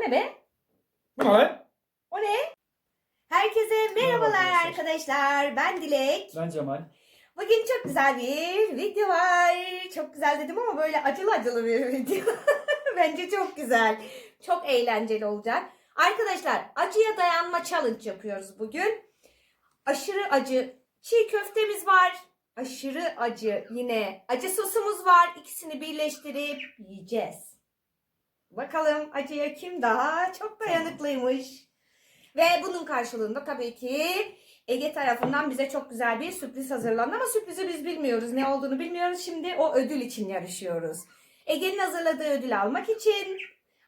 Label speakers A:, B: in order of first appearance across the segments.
A: ne be?
B: Bu ne?
A: O ne? Herkese merhabalar
B: Merhaba
A: arkadaşlar. Ben Dilek.
B: Ben Cemal.
A: Bugün çok güzel bir video var. Çok güzel dedim ama böyle acılı acılı bir video. Bence çok güzel. Çok eğlenceli olacak. Arkadaşlar acıya dayanma challenge yapıyoruz bugün. Aşırı acı çiğ köftemiz var. Aşırı acı yine acı sosumuz var. İkisini birleştirip yiyeceğiz. Bakalım acıya kim daha çok dayanıklıymış. Ve bunun karşılığında tabii ki Ege tarafından bize çok güzel bir sürpriz hazırlandı ama sürprizi biz bilmiyoruz. Ne olduğunu bilmiyoruz. Şimdi o ödül için yarışıyoruz. Ege'nin hazırladığı ödülü almak için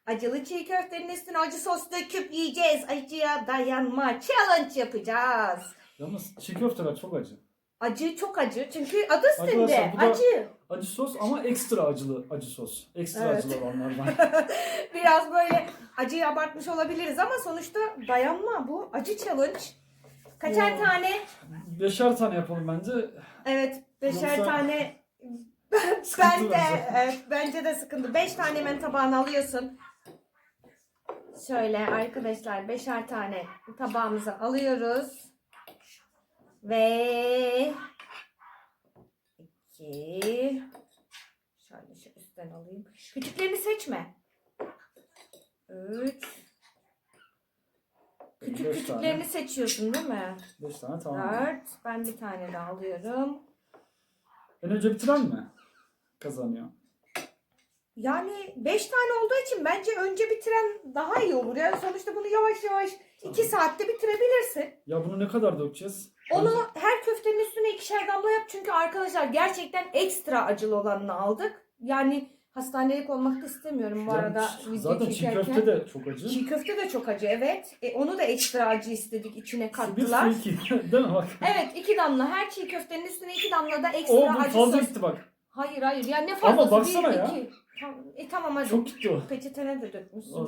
A: acılı çiğ köftenin üstüne acı sos döküp yiyeceğiz. Acıya dayanma challenge yapacağız.
B: Yalnız çiğ köfteler çok acı.
A: Acı çok acı çünkü adı üstünde
B: Arkadaşlar, bu da-
A: acı.
B: Acı sos ama ekstra acılı acı sos. Ekstra
A: Evet.
B: acılı olanlardan.
A: Biraz böyle acıyı abartmış olabiliriz ama sonuçta dayanma bu acı challenge. Kaçar
B: Oo.
A: tane?
B: Beşer tane yapalım bence.
A: Evet, beşer
B: Yoksa-
A: tane. ben de,
B: bence.
A: evet, bence de sıkıntı. Beş tane hemen tabağına alıyorsun. Şöyle arkadaşlar beşer tane tabağımıza alıyoruz. Ve iki. Şöyle şu üstten alayım. Küçüklerini seçme. Üç. Küçük
B: Beş
A: küçüklerini
B: tane.
A: seçiyorsun değil mi?
B: Beş tane tamam.
A: Dört. Ben bir tane daha alıyorum.
B: En önce bitiren mi? Kazanıyor.
A: Yani 5 tane olduğu için bence önce bitiren daha iyi olur. Yani sonuçta bunu yavaş yavaş 2 saatte bitirebilirsin.
B: Ya bunu ne kadar dökeceğiz?
A: Onu her köftenin üstüne ikişer damla yap. Çünkü arkadaşlar gerçekten ekstra acılı olanını aldık. Yani hastanelik olmak da istemiyorum bu arada. video
B: Zaten çiğ
A: çekerken.
B: köfte de çok acı.
A: Çiğ köfte de çok acı evet. E, onu da ekstra acı istedik içine
B: bir
A: kattılar.
B: su iki. Değil mi bak?
A: Evet iki damla. Her çiğ köftenin üstüne iki damla da
B: O
A: ekstra
B: bu
A: acı
B: fazla
A: sos.
B: gitti bak.
A: Hayır hayır ya ne fazlası
B: baksana
A: bir
B: ya.
A: iki. Tamam, e, tamam hadi.
B: Çok gitti o.
A: Peçetene de dökmüşsün.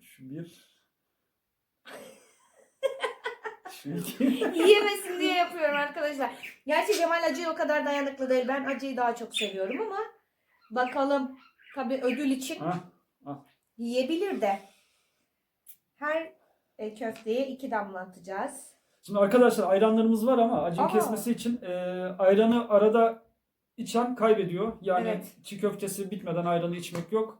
B: Şu bir.
A: Yiyemesin diye yapıyorum arkadaşlar. Gerçi Cemal acıya o kadar dayanıklı değil. Ben acıyı daha çok seviyorum ama bakalım. Tabii ödül için
B: Ha,
A: yiyebilir de. Her e, köfteye iki damla atacağız.
B: Şimdi arkadaşlar ayranlarımız var ama acıyı
A: Aa.
B: kesmesi için e, ayranı arada içen kaybediyor. Yani
A: Evet.
B: çiğ köftesi bitmeden ayranı içmek yok.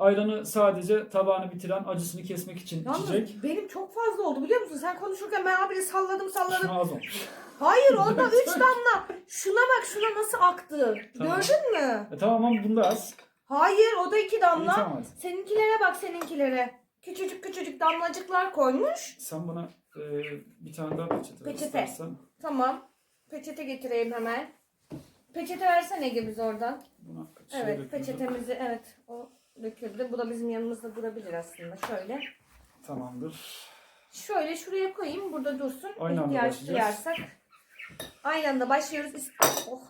B: Ayranı sadece tabağını bitiren acısını kesmek için
A: Yalnız
B: içecek.
A: benim çok fazla oldu biliyor musun? Sen konuşurken ben abire salladım salladım.
B: Şuna az olmuş.
A: Hayır onda üç damla. Şuna bak şuna nasıl aktı.
B: Tamam.
A: Gördün mü?
B: E, tamam ama bunda az.
A: Hayır o da iki
B: İyi,
A: damla.
B: tamam hadi.
A: Seninkilere bak seninkilere. Küçücük küçücük damlacıklar koymuş.
B: Sen bana e, bir tane daha peçete, ver
A: Peçete.
B: istersen.
A: Tamam. Peçete getireyim hemen. Peçete versene Ege biz oradan.
B: Buna
A: Evet
B: döküyorum.
A: peçetemizi evet o döküldü. Bu da bizim yanımızda durabilir aslında. Şöyle.
B: Tamamdır.
A: Şöyle şuraya koyayım burada dursun.
B: Aynı anda
A: İhtiyaç
B: başlayacağız.
A: duyarsak. Aynı anda başlıyoruz. İst- Oh.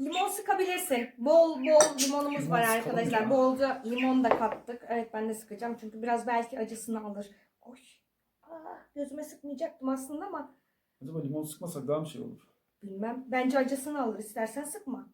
A: Limon sıkabilirsin. Bol bol limonumuz
B: Limon
A: var
B: sıkalım
A: arkadaşlar.
B: ya.
A: Bolca limon da kattık. Evet ben de sıkacağım çünkü biraz belki acısını alır. Oy. Aa, gözüme sıkmayacaktım aslında ama
B: Acaba limon sıkmasak daha mı şey olur?
A: Bilmem. Bence acısını alır. İstersen sıkma.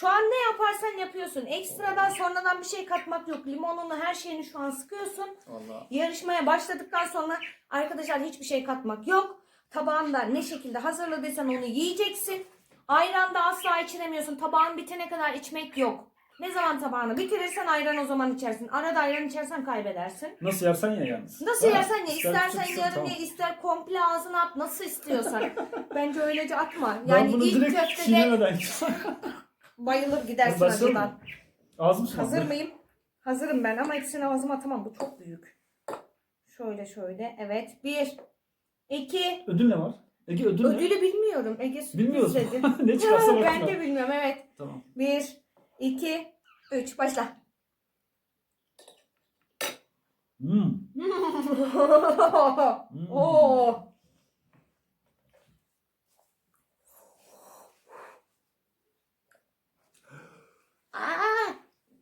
A: Şu an ne yaparsan yapıyorsun. Ekstradan sonradan bir şey katmak yok. Limonunu her şeyini şu an sıkıyorsun.
B: Vallahi.
A: Yarışmaya başladıktan sonra arkadaşlar hiçbir şey katmak yok. Tabağında ne şekilde hazırladıysan onu yiyeceksin. Ayran da asla içiremiyorsun. Tabağın bitene kadar içmek yok. Ne zaman tabağını bitirirsen ayran o zaman içersin. Arada ayran içersen kaybedersin.
B: Nasıl yersen ye yalnız.
A: Nasıl
B: Ha,
A: yersen ye.
B: ister
A: İstersen
B: küçülsün,
A: yarım
B: tamam.
A: ye, ister komple ağzına at. Nasıl istiyorsan. Bence öylece atma.
B: Ben
A: Yani
B: bunu
A: ilk
B: direkt
A: köftede
B: çiğnemeden
A: bayılır gidersin
B: başlayalım
A: acıdan.
B: mı? Ağzım sulandı.
A: Hazır mıyım? Hazırım ben ama hepsini ağzıma atamam. Bu çok büyük. Şöyle şöyle. Evet. Bir. iki.
B: Ödül ne var? Ege ödül ne?
A: Ödülü bilmiyorum. Ege
B: Bilmiyoruz.
A: dedi.
B: ne çıkarsa bakma.
A: ben de bilmiyorum. Evet.
B: Tamam.
A: Bir. iki, Üç. Başla.
B: Hmm. Hmm.
A: Oo. Aa,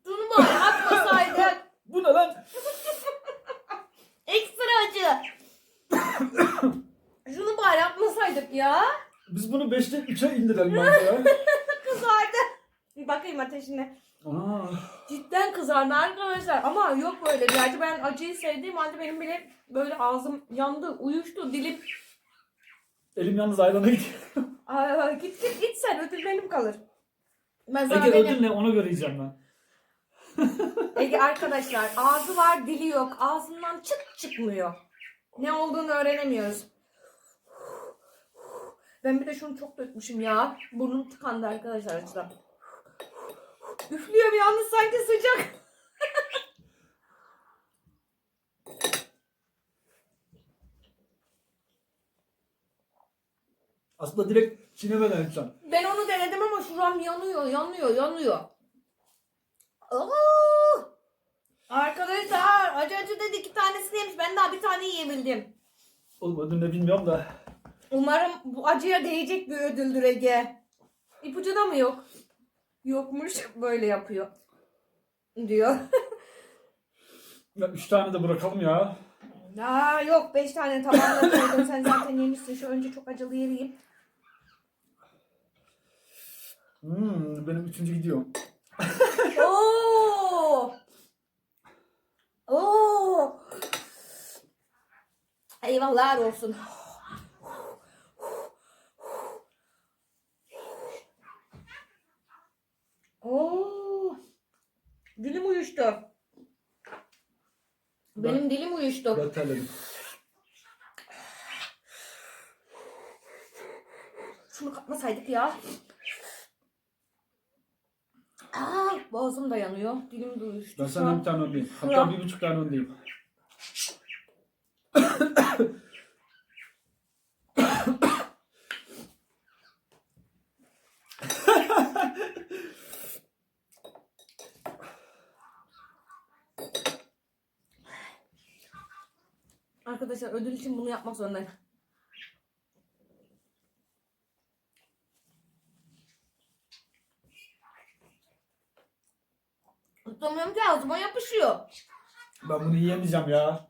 A: bunu mu atmasaydık?
B: Bu ne lan?
A: Ekstra acı. Şunu bari yapmasaydık ya.
B: Biz bunu 5'te 3'e indirelim bence ya.
A: Kızardı. Bir bakayım ateşine.
B: Aa,
A: Cidden kızardı arkadaşlar. Ama yok böyle acı. Ben acıyı sevdiğim halde benim bile böyle ağzım yandı, uyuştu, dilim.
B: Elim yalnız ayrana gidiyor.
A: Aa, git git git sen ödül benim kalır. Ben sana
B: Ege
A: benim...
B: ödül ne ona göre yiyeceğim ben.
A: Ege arkadaşlar ağzı var dili yok. Ağzından çıt çıkmıyor. Ne olduğunu öğrenemiyoruz. Ben bir de şunu çok dökmüşüm ya. Burnum tıkandı arkadaşlar acıdan. Üflüyorum yalnız sanki sıcak.
B: Aslında direkt çiğnemeden yapacağım.
A: Ben onu denedim ama şuram yanıyor, yanıyor, yanıyor. Aa! Arkadaşlar acı acı dedi iki tanesini yemiş. Ben daha bir tane yiyebildim.
B: Oğlum ödül ne bilmiyorum da.
A: Umarım bu acıya değecek bir ödüldür Ege. İpucu da mı yok? Yokmuş. Böyle yapıyor. Diyor.
B: Ya, üç tane de bırakalım ya.
A: Aa, yok beş tane tabağına koydum. Sen zaten yemişsin. Şu önce çok acılı yiyeyim.
B: Hmm, benim üçüncü gidiyor.
A: Oo! Oo! Eyvahlar olsun. Oo! Dilim uyuştu. Benim dilim uyuştu.
B: Terledim.
A: Şunu katmasaydık ya. Aa, boğazım da yanıyor. Dilim de uyuştu.
B: Ben
A: Şu an-
B: bir tane öndeyim. Hatta
A: Şuram-
B: bir buçuk tane öndeyim.
A: Arkadaşlar ödül için bunu yapmak zorundayım. Tutamıyorum ki ağzıma yapışıyor.
B: Ben bunu yiyemeyeceğim ya.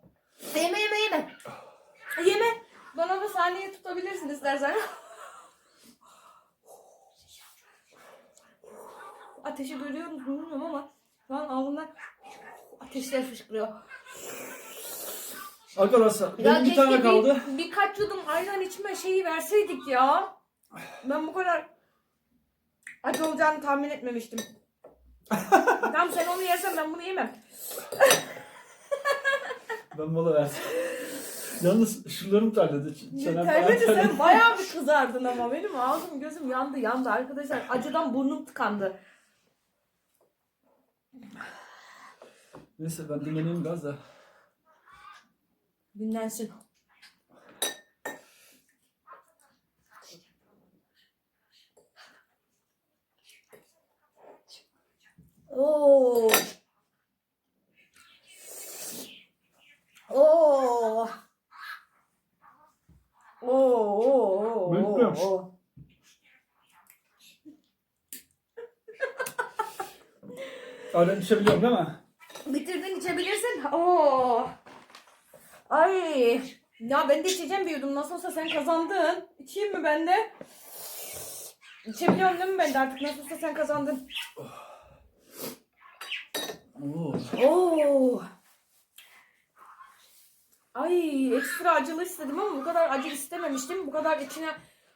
A: Yeme yeme yeme. Yeme. Bana da saniye tutabilirsin istersen. Ateşi görüyor musun bilmiyorum ama şu an ağzımdan ateşler fışkırıyor.
B: Arkadaşlar
A: Ya
B: benim bir
A: keşke
B: tane kaldı.
A: Bir, birkaç yudum ayran içme şeyi verseydik ya. Ben bu kadar acı olacağını tahmin etmemiştim. tamam sen onu yersen ben bunu yemem.
B: Ben mola versin. Yalnız şunlarım terledi. Çenem
A: terledi. sen bayağı bir kızardın ama benim ağzım gözüm yandı yandı arkadaşlar. Acıdan burnum tıkandı.
B: Neyse ben dinleneyim biraz da.
A: Dinlensin. Oo. Oo. Oo, oo,
B: Bekliyorum.
A: oo.
B: Ayran içebiliyorum değil mi?
A: Ay. Ya ben de içeceğim bir yudum. Nasıl olsa sen kazandın. İçeyim mi ben de? İçebiliyorum değil mi ben de artık? Nasıl olsa sen kazandın.
B: Oo.
A: Oo. Ay ekstra acılı istedim ama bu kadar acı istememiştim. Bu kadar içine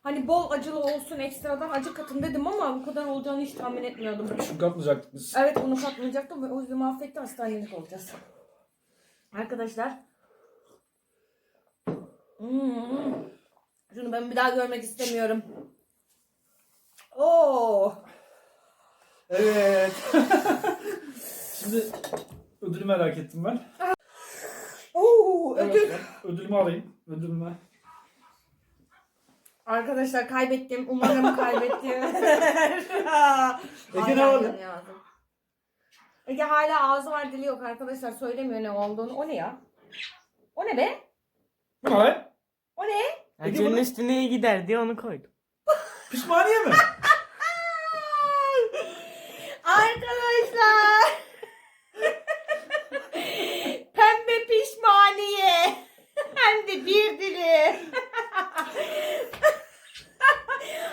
A: hani bol acılı olsun ekstradan acı katın dedim ama bu kadar olacağını hiç tahmin etmiyordum.
B: Şu katmayacaktık biz.
A: Evet onu katmayacaktım o yüzden mahvetti hastanelik olacağız. Arkadaşlar. Hmm. Şunu ben bir daha görmek istemiyorum. Oo.
B: Evet. Şimdi ödülü merak ettim ben.
A: Oo, ödül.
B: Evet, ben ödülümü alayım. Ödülümü.
A: Arkadaşlar kaybettim. Umarım kaybettim.
B: Ege ne oldu?
A: Ege hala ağzı var dili yok arkadaşlar. Söylemiyor ne olduğunu. O ne ya? O ne be?
B: Bu ne?
A: O ne?
C: Acının
B: bunu-
C: üstüne iyi gider diye onu koydum.
B: Pişmaniye mi?
A: Arkadaşlar. Pembe pişmaniye. Hem de bir dili.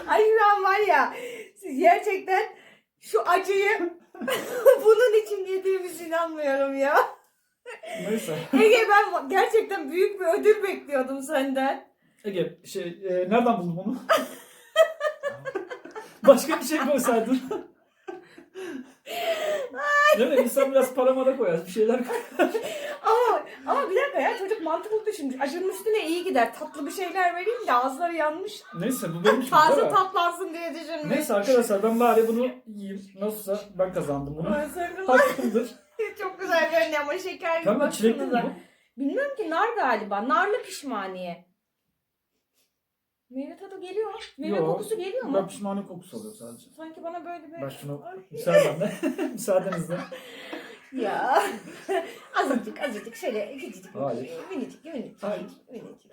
A: Ay şu an var ya siz gerçekten şu acıyı bunun için yediğimizi inanmıyorum ya.
B: Neyse.
A: Ege ben gerçekten büyük bir ödül bekliyordum senden.
B: Ege şey e, nereden buldun bunu? Başka bir şey koysaydın. Değil mi? İnsan biraz para mara koyar. Bir şeyler koyar.
A: Ama ama bir dakika ya çocuk mantıklı düşünmüş. Acının üstüne iyi gider. Tatlı bir şeyler vereyim de ağızları yanmış.
B: Neyse bu benim için
A: Taze tatlansın diye düşünmüş.
B: Neyse arkadaşlar ben bari bunu yiyeyim. Nasılsa ben kazandım bunu. Hakkımdır.
A: Çok güzel görünüyor ama şeker gibi
B: Tamam çilekli mi
A: baksanıza.
B: bu?
A: Bilmiyorum ki nar galiba. Narlı pişmaniye. Meyve tadı geliyor. Meyve
B: Yo,
A: kokusu geliyor mu?
B: Ben pişmani kokusu alıyor sadece.
A: Sanki bana böyle bir...
B: Ben şunu
A: Ay.
B: müsaadenle, müsaadenizle.
A: Ya. azıcık azıcık şöyle küçücük.
B: Hayır.
A: Minicik minicik.
B: Hayır.
A: minicik.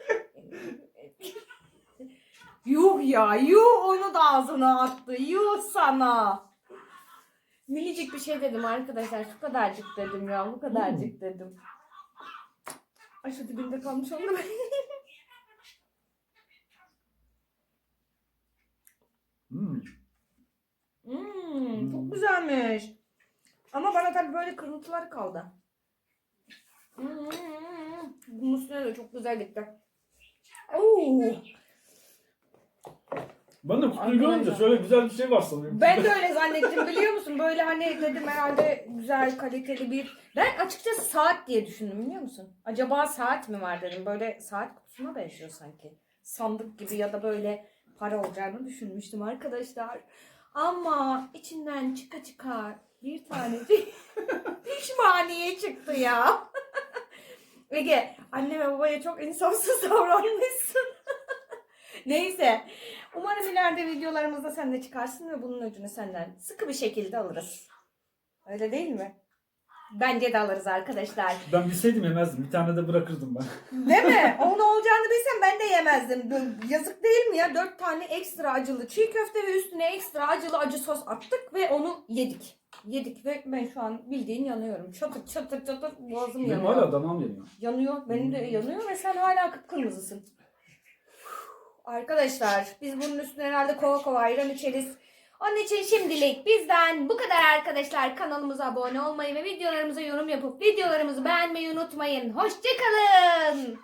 A: yuh ya yuh onu da ağzına attı. Yuh sana. Minicik bir şey dedim arkadaşlar. Şu kadarcık dedim ya. Bu kadarcık dedim. Ay şu dibinde kalmış oldu.
B: Hmm.
A: Hmm, çok güzelmiş. Ama bana tabii böyle kırıntılar kaldı. Hmm, bunun üstüne de çok güzel gitti. Oo,
B: Ben de kutuyu görünce şöyle güzel bir şey var sanıyorum.
A: ben de öyle zannettim biliyor musun? Böyle hani dedim herhalde güzel kaliteli bir... Ben açıkçası saat diye düşündüm biliyor musun? Acaba saat mi var dedim. Böyle saat kutusuna benziyor sanki. Sandık gibi ya da böyle para olacağını düşünmüştüm arkadaşlar. Ama içinden çıka çıka bir tanecik pişmaniye çıktı ya. Ege anne ve babaya çok insafsız davranmışsın. Neyse. Umarım ileride videolarımızda sen de çıkarsın ve bunun öcünü senden sıkı bir şekilde alırız. Öyle değil mi? Bence de alırız arkadaşlar.
B: Ben bilseydim yemezdim. Bir tane de bırakırdım ben.
A: Değil mi? Onun olacağını bilsem ben de yemezdim. Yazık değil mi ya? Dört tane ekstra acılı çiğ köfte ve üstüne ekstra acılı acı sos attık ve onu yedik. Yedik ve ben şu an bildiğin yanıyorum. Çatır çatır çatır boğazım
B: Benim
A: yanıyor.
B: hala damağım yanıyor.
A: Yanıyor. Benim de yanıyor ve sen hala kıpkırmızısın. Arkadaşlar biz bunun üstüne herhalde kova kova ayran içeriz. Onun için şimdilik bizden bu kadar arkadaşlar. Kanalımıza abone olmayı ve videolarımıza yorum yapıp videolarımızı beğenmeyi unutmayın. Hoşçakalın.